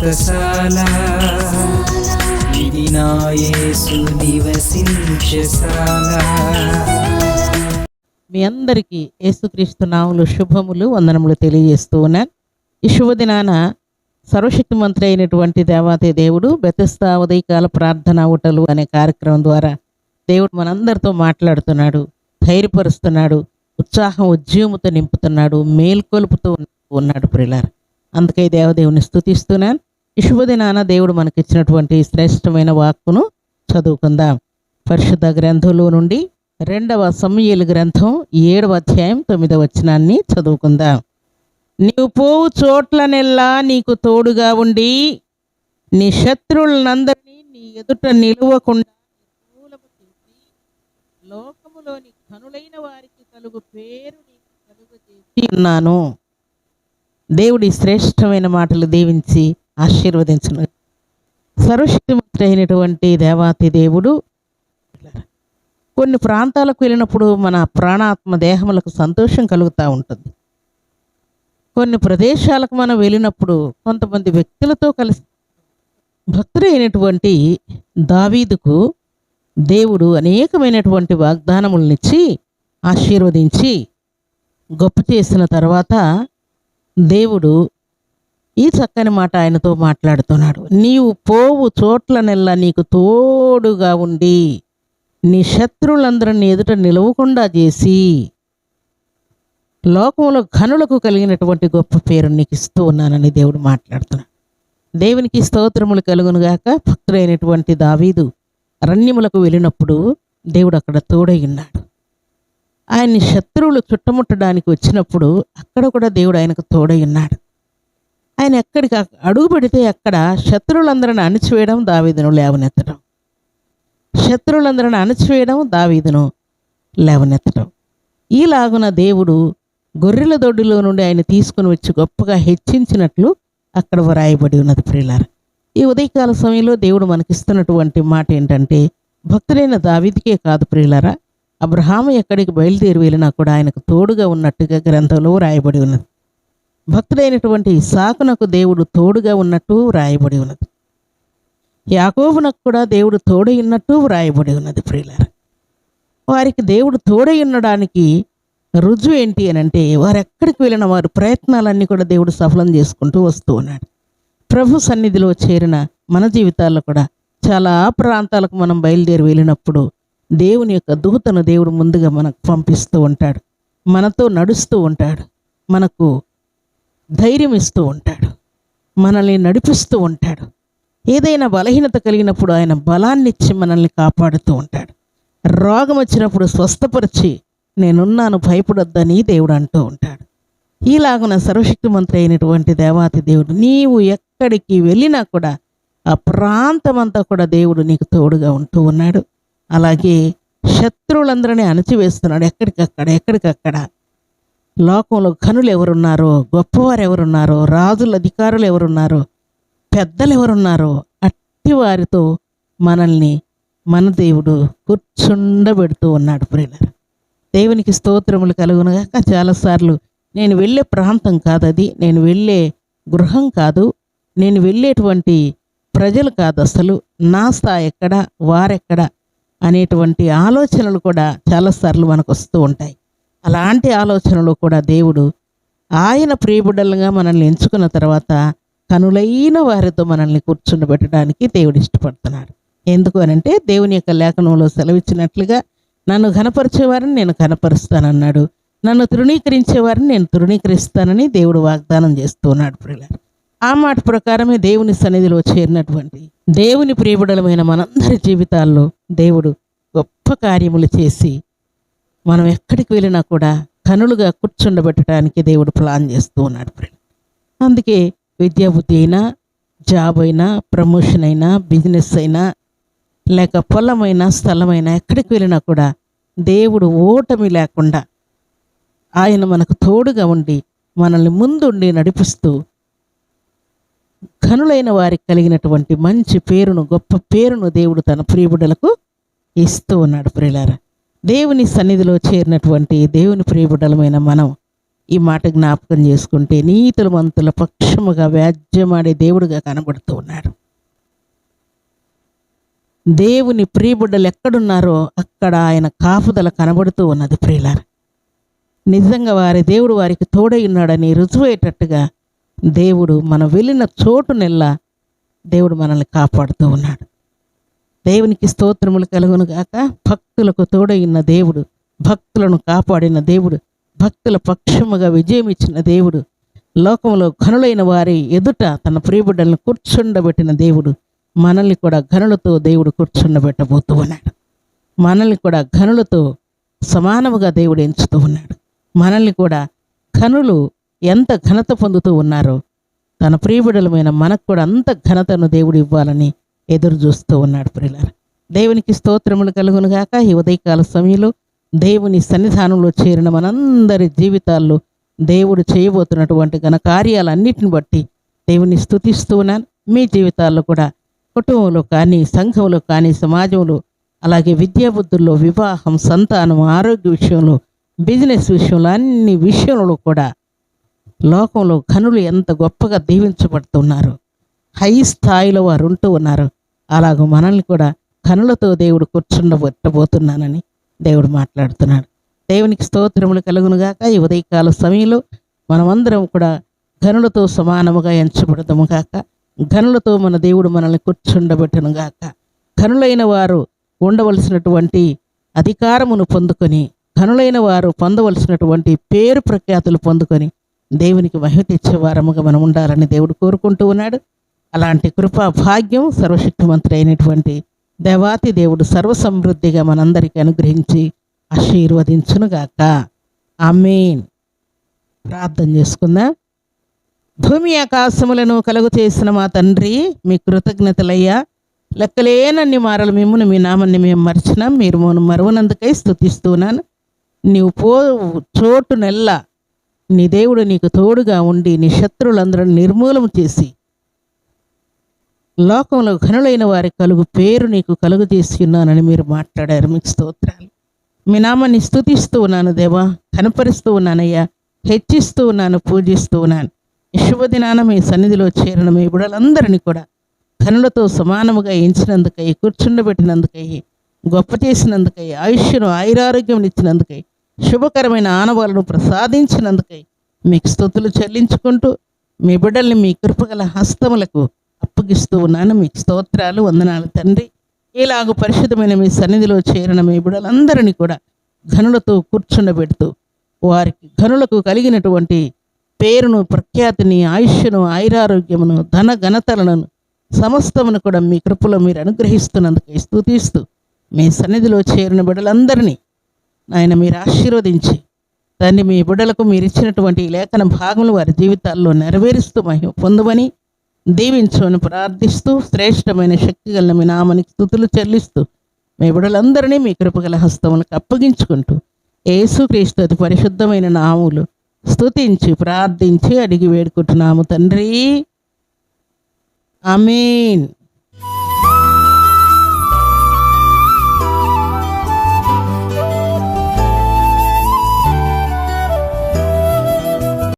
వ్రతశాల ఇది నివసించశాల మీ అందరికీ యేసుక్రీస్తు నాములు శుభములు వందనములు తెలియజేస్తూ ఉన్నాను ఈ శుభదినాన సర్వశక్తి మంత్రి అయినటువంటి దేవాతి దేవుడు బెతస్తా ఉదయకాల ప్రార్థన ఊటలు అనే కార్యక్రమం ద్వారా దేవుడు మనందరితో మాట్లాడుతున్నాడు ధైర్యపరుస్తున్నాడు ఉత్సాహం ఉద్యమంతో నింపుతున్నాడు మేల్కొలుపుతూ ఉన్నాడు ప్రిలార్. అందుకే దేవదేవుని స్థుతిస్తున్నాను ఈ శుభదినాన దేవుడు మనకిచ్చినటువంటి శ్రేష్టమైన వాక్కును చదువుకుందాం. పరిశుద్ధ గ్రంథంలో నుండి రెండవ సమయలు గ్రంథం ఏడవ అధ్యాయం తొమ్మిదవ వచనాన్ని చదువుకుందాం. నీవు పోవు చోట్లనెల్లా నీకు తోడుగా ఉండి నీ శత్రువులనందరినీ నీ ఎదుట నిలువకుండా లోకములోని కనులైన వారికి కలుగు పేరు నీకు కలుగు చేసి ఉన్నాను. దేవుడి శ్రేష్టమైన మాటలు దీవించి ఆశీర్వదించను. సర్వశక్తిమంతుడు అయినటువంటి దేవాతి దేవుడు కొన్ని ప్రాంతాలకు వెళ్ళినప్పుడు మన ప్రాణాత్మ దేహములకు సంతోషం కలుగుతూ ఉంటుంది. కొన్ని ప్రదేశాలకు మనం వెళ్ళినప్పుడు కొంతమంది వ్యక్తులతో కలిసి భక్తుడైనటువంటి దావీదుకు దేవుడు అనేకమైనటువంటి వాగ్దానములనిచ్చి ఆశీర్వదించి గొప్ప చేసిన తర్వాత దేవుడు ఈ చక్కని మాట ఆయనతో మాట్లాడుతున్నాడు. నీవు పోవు చోట్లనెల్లా నీకు తోడుగా ఉండి నీ శత్రువులందరినీ ఎదుట నిలవకుండా చేసి లోకంలో ఘనులకు కలిగినటువంటి గొప్ప పేరు నీకు ఇస్తూ ఉన్నానని దేవుడు మాట్లాడుతున్నాడు. దేవునికి స్తోత్రములు కలుగునుగాక భక్తుడైనటువంటి దావీదు అరణ్యములకు వెళ్ళినప్పుడు దేవుడు అక్కడ తోడై ఉన్నాడు. ఆయన్ని శత్రువులు చుట్టముట్టడానికి వచ్చినప్పుడు అక్కడ కూడా దేవుడు ఆయనకు తోడై ఉన్నాడు. ఆయన ఎక్కడికి అడుగు పెడితే అక్కడ శత్రువులందరిని అణిచివేయడం దావీదును లేవనెత్తడం శత్రువులందరిని అణచివేయడం దావీదును లేవనెత్తడం ఈలాగున దేవుడు గొర్రెల దొడ్డిలో నుండి ఆయన తీసుకుని వచ్చి గొప్పగా హెచ్చించినట్లు అక్కడ వ్రాయబడి ఉన్నది ప్రియులార. ఈ ఉదయకాల సమయంలో దేవుడు మనకిస్తున్నటువంటి మాట ఏంటంటే భక్తులైన దావీదికే కాదు ప్రియులారా అబ్రహాము ఎక్కడికి బయలుదేరి వెళ్ళినా కూడా ఆయనకు తోడుగా ఉన్నట్టుగా గ్రంథంలో రాయబడి ఉన్నది. భక్తుడైనటువంటి ఇసాకునకు దేవుడు తోడుగా ఉన్నట్టు వ్రాయబడి ఉన్నది. యాకోబునకు కూడా దేవుడు తోడై ఉన్నట్టు వ్రాయబడి ఉన్నది ప్రియులార. వారికి దేవుడు తోడై ఉండడానికి రుజువు ఏంటి అని అంటే వారు ఎక్కడికి వెళ్ళిన వారి ప్రయత్నాలన్నీ కూడా దేవుడు సఫలం చేసుకుంటూ వస్తూ ఉన్నాడు. ప్రభు సన్నిధిలో చేరిన మన జీవితాల్లో కూడా చాలా ప్రాంతాలకు మనం బయలుదేరి వెళ్ళినప్పుడు దేవుని యొక్క దూతను దేవుడు ముందుగా మనకు పంపిస్తూ ఉంటాడు. మనతో నడుస్తూ ఉంటాడు. మనకు ధైర్యం ఇస్తూ ఉంటాడు. మనల్ని నడిపిస్తూ ఉంటాడు. ఏదైనా బలహీనత కలిగినప్పుడు ఆయన బలాన్ని ఇచ్చి మనల్ని కాపాడుతూ ఉంటాడు. రోగం వచ్చినప్పుడు స్వస్థపరిచి నేనున్నాను భయపడొద్దని దేవుడు అంటూ ఉంటాడు. ఈలాగున సర్వశక్తిమంత్రి అయినటువంటి దేవాతి దేవుడు నీవు ఎక్కడికి వెళ్ళినా కూడా ఆ ప్రాంతమంతా కూడా దేవుడు నీకు తోడుగా ఉంటూ ఉన్నాడు. అలాగే శత్రువులందరినీ అణచివేస్తున్నాడు ఎక్కడికక్కడ ఎక్కడికక్కడ. లోకంలో ఘనులు ఎవరున్నారో గొప్పవారు ఎవరున్నారో రాజుల అధికారులు ఎవరున్నారో పెద్దలు ఎవరున్నారో అట్టి వారితో మనల్ని మన దేవుడు కూర్చుండబెడుతూ ఉన్నాడు ప్రియులర్. దేవునికి స్తోత్రములు కలుగునగాక చాలాసార్లు నేను వెళ్ళే ప్రాంతం కాదు అది నేను వెళ్ళే గృహం కాదు నేను వెళ్ళేటువంటి ప్రజలు కాదు అసలు నా స్థాయి ఎక్కడ వారెక్కడ అనేటువంటి ఆలోచనలు కూడా చాలాసార్లు మనకు వస్తూ ఉంటాయి. అలాంటి ఆలోచనలు కూడా దేవుడు ఆయన ప్రియబిడ్డలుగా మనల్ని ఎంచుకున్న తర్వాత కనులైన వారితో మనల్ని కూర్చుండబెట్టడానికి దేవుడు ఇష్టపడుతున్నాడు. ఎందుకు అనంటే దేవుని యొక్క లేఖనంలో సెలవిచ్చినట్లుగా నన్ను ఘనపరిచేవారిని నేను ఘనపరుస్తానన్నాడు. నన్ను తృణీకరించేవారిని నేను తృణీకరిస్తానని దేవుడు వాగ్దానం చేస్తూ ఉన్నాడు ప్రియులారు. ఆ మాట ప్రకారమే దేవుని సన్నిధిలో చేరినటువంటి దేవుని ప్రియబుడలమైన మనందరి జీవితాల్లో దేవుడు గొప్ప కార్యములు చేసి మనం ఎక్కడికి వెళ్ళినా కూడా కనులుగా కూర్చుండబెట్టడానికి దేవుడు ప్లాన్ చేస్తూ ఉన్నాడు ఫ్రెండ్. అందుకే విద్యాబుద్ధి అయినా జాబ్ అయినా ప్రమోషన్ అయినా బిజినెస్ అయినా లేక పొలమైనా స్థలమైనా ఎక్కడికి వెళ్ళినా కూడా దేవుడు ఓటమి లేకుండా ఆయన మనకు తోడుగా ఉండి మనల్ని ముందుండి నడిపిస్తూ ఘనులైన వారికి కలిగినటువంటి మంచి పేరును గొప్ప పేరును దేవుడు తన ప్రియబిడ్డలకు ఇస్తూ ఉన్నాడు ప్రియులారా. దేవుని సన్నిధిలో చేరినటువంటి దేవుని ప్రియబిడ్డలమైన మనం ఈ మాట జ్ఞాపకం చేసుకుంటే నీతుల మంతుల పక్షముగా వ్యాజ్యమాడే దేవుడుగా కనబడుతూ ఉన్నాడు. దేవుని ప్రియబిడ్డలు ఎక్కడున్నారో అక్కడ ఆయన కాపుదల కనబడుతూ ఉన్నది ప్రియులారు. నిజంగా వారి దేవుడు వారికి తోడై ఉన్నాడని రుజువయ్యేటట్టుగా దేవుడు మనం వెళ్ళిన చోటు నెల్లా దేవుడు మనల్ని కాపాడుతూ ఉన్నాడు. దేవునికి స్తోత్రములు కలుగును గాక. భక్తులకు తోడైన దేవుడు భక్తులను కాపాడిన దేవుడు భక్తుల పక్షముగా విజయం ఇచ్చిన దేవుడు లోకంలో ఘనులైన వారి ఎదుట తన ప్రియబిడ్డలను కూర్చుండబెట్టిన దేవుడు మనల్ని కూడా ఘనులతో దేవుడు కూర్చుండబెట్టబోతూ ఉన్నాడు. మనల్ని కూడా ఘనులతో సమానముగా దేవుడు ఎంచుతూ ఉన్నాడు. మనల్ని కూడా ఘనులు ఎంత ఘనత పొందుతూ ఉన్నారో తన ప్రియబిడలమైన మనకు కూడా అంత ఘనతను దేవుడు ఇవ్వాలని ఎదురు చూస్తూ ఉన్నాడు ప్రియులారా. దేవునికి స్తోత్రములు కలుగునుగాక ఈ ఉదయకాల సమయంలో దేవుని సన్నిధానంలో చేరిన మనందరి జీవితాల్లో దేవుడు చేయబోతున్నటువంటి ఘన కార్యాలన్నిటిని బట్టి దేవుని స్థుతిస్తూ ఉన్నాను. మీ జీవితాల్లో కూడా కుటుంబంలో కానీ సంఘంలో కానీ సమాజంలో అలాగే విద్యాబుద్ధుల్లో వివాహం సంతానం ఆరోగ్య విషయంలో బిజినెస్ విషయంలో అన్ని విషయంలో కూడా లోకంలో ఘనులు ఎంత గొప్పగా దీవించబడుతున్నారు. హై స్థాయిలో వారు ఉంటూ ఉన్నారు. అలాగ మనల్ని కూడా కనులతో దేవుడు కూర్చుండబెట్టబోతున్నానని దేవుడు మాట్లాడుతున్నాడు. దేవునికి స్తోత్రములు కలుగునుగాక. ఈ ఉదయకాల సమయంలో మనమందరం కూడా ఘనులతో సమానముగా ఎంచబడదము గాక ఘనులతో మన దేవుడు మనల్ని కూర్చుండబెట్టను గాక ఘనులైన వారు ఉండవలసినటువంటి అధికారమును పొందుకొని ఘనులైన వారు పొందవలసినటువంటి పేరు ప్రఖ్యాతులు పొందుకొని దేవునికి మహిమ తెచ్చే వారముగా మనం ఉండాలని దేవుడు కోరుకుంటూ ఉన్నాడు. అలాంటి కృపా భాగ్యం సర్వశక్తిమంతుడైనటువంటి దేవాతి దేవుడు సర్వసమృద్ధిగా మనందరికీ అనుగ్రహించి ఆశీర్వదించునుగాక. ఆమెన్. ప్రార్థన చేసుకుందాం? భూమి ఆకాశములను కలుగు చేసిన మా తండ్రి మీ కృతజ్ఞతలయ్యా. లెక్కలేనన్ని మారలు మిమ్మల్ని మీ నామాన్ని మేము మర్చినాం. మీరు మోను మరువనందుకై స్థుతిస్తున్నాను నీవు పో చోటు నెల్ల. నీ దేవుడు నీకు తోడుగా ఉండి నీ శత్రువులందరిని నిర్మూలం చేసి లోకంలో ఘనులైన వారి కలుగు పేరు నీకు కలుగు తీసుకున్నానని మీరు మాట్లాడారు. మీకు స్తోత్రాలు. మీ నామాన్ని స్థుతిస్తూ ఉన్నాను దేవా. కనపరుస్తూ ఉన్నానయ్యా. హెచ్చిస్తూ ఉన్నాను పూజిస్తూ ఉన్నాను. శుభదినాన మీ సన్నిధిలో చేరిన మీ బిడలందరినీ కూడా ఘనులతో సమానముగా ఎంచినందుకై కూర్చుండబెట్టినందుకై గొప్ప చేసినందుకై ఆయుష్ను ఆయురారోగ్యం ఇచ్చినందుకై శుభకరమైన ఆనవాలను ప్రసాదించినందుకై మీకు స్థుతులు చెల్లించుకుంటూ మీ బిడ్డల్ని మీ కృపగల హస్తములకు అప్పగిస్తూ ఉన్నాను. మీకు స్తోత్రాలు వందనాలు తండ్రి. ఇలాగ పరిశుద్ధమైన మీ సన్నిధిలో చేరిన మీ బిడలందరినీ కూడా ఘనులతో కూర్చుండబెడుతూ వారికి ఘనులకు కలిగినటువంటి పేరును ప్రఖ్యాతిని ఆయుష్ను ఆయురారోగ్యమును ధన ఘనతలను సమస్తమును కూడా మీ కృపలో మీరు అనుగ్రహిస్తున్నందుకు స్థుతిస్తూ మీ సన్నిధిలో చేరిన బిడ్డలందరినీ ఆయన మీరు ఆశీర్వదించి తండ్రి మీ బిడ్డలకు మీరు ఇచ్చినటువంటి లేఖన భాగములు వారి జీవితాల్లో నెరవేరుస్తూ మహిమ పొందమని దీవించమని ప్రార్థిస్తూ శ్రేష్టమైన శక్తి గల మీ నామనికి స్థుతులు చెల్లిస్తూ మీ బిడలందరినీ మీ కృపగల హస్తములకు అప్పగించుకుంటూ యేసుక్రీస్తు అతి పరిశుద్ధమైన నాములు స్తుతించి ప్రార్థించి అడిగి వేడుకుంటున్నాము తండ్రి. అమీన్